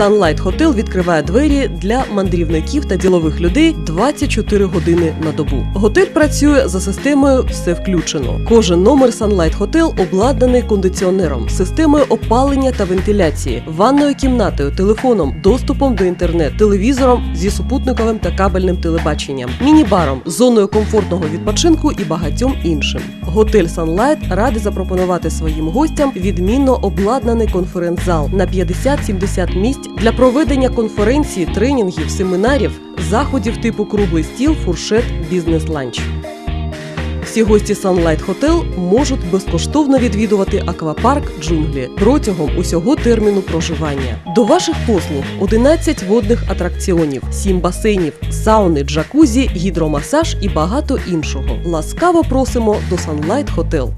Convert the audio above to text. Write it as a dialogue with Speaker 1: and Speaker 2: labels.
Speaker 1: Sunlight Hotel відкриває двері для мандрівників та ділових людей 24 години на добу. Готель працює за системою все включено. Кожен номер Sunlight Hotel обладнаний кондиціонером, системою опалення та вентиляції, ванною кімнатою, телефоном, доступом до інтернет, телевізором зі супутниковим та кабельним телебаченням, міні-баром, зоною комфортного відпочинку і багатьом іншим. Готель Sunlight радий запропонувати своїм гостям відмінно обладнаний конференц-зал на 50-70 місць для проведення конференцій, тренінгів, семінарів, заходів типу круглий стіл, фуршет, бізнес-ланч. Всі гості Sunlight Hotel можуть безкоштовно відвідувати аквапарк джунглі протягом усього терміну проживання. До ваших послуг 11 водних атракціонів, 7 басейнів, сауни, джакузі, гідромасаж і багато іншого. Ласкаво просимо до Sunlight Hotel.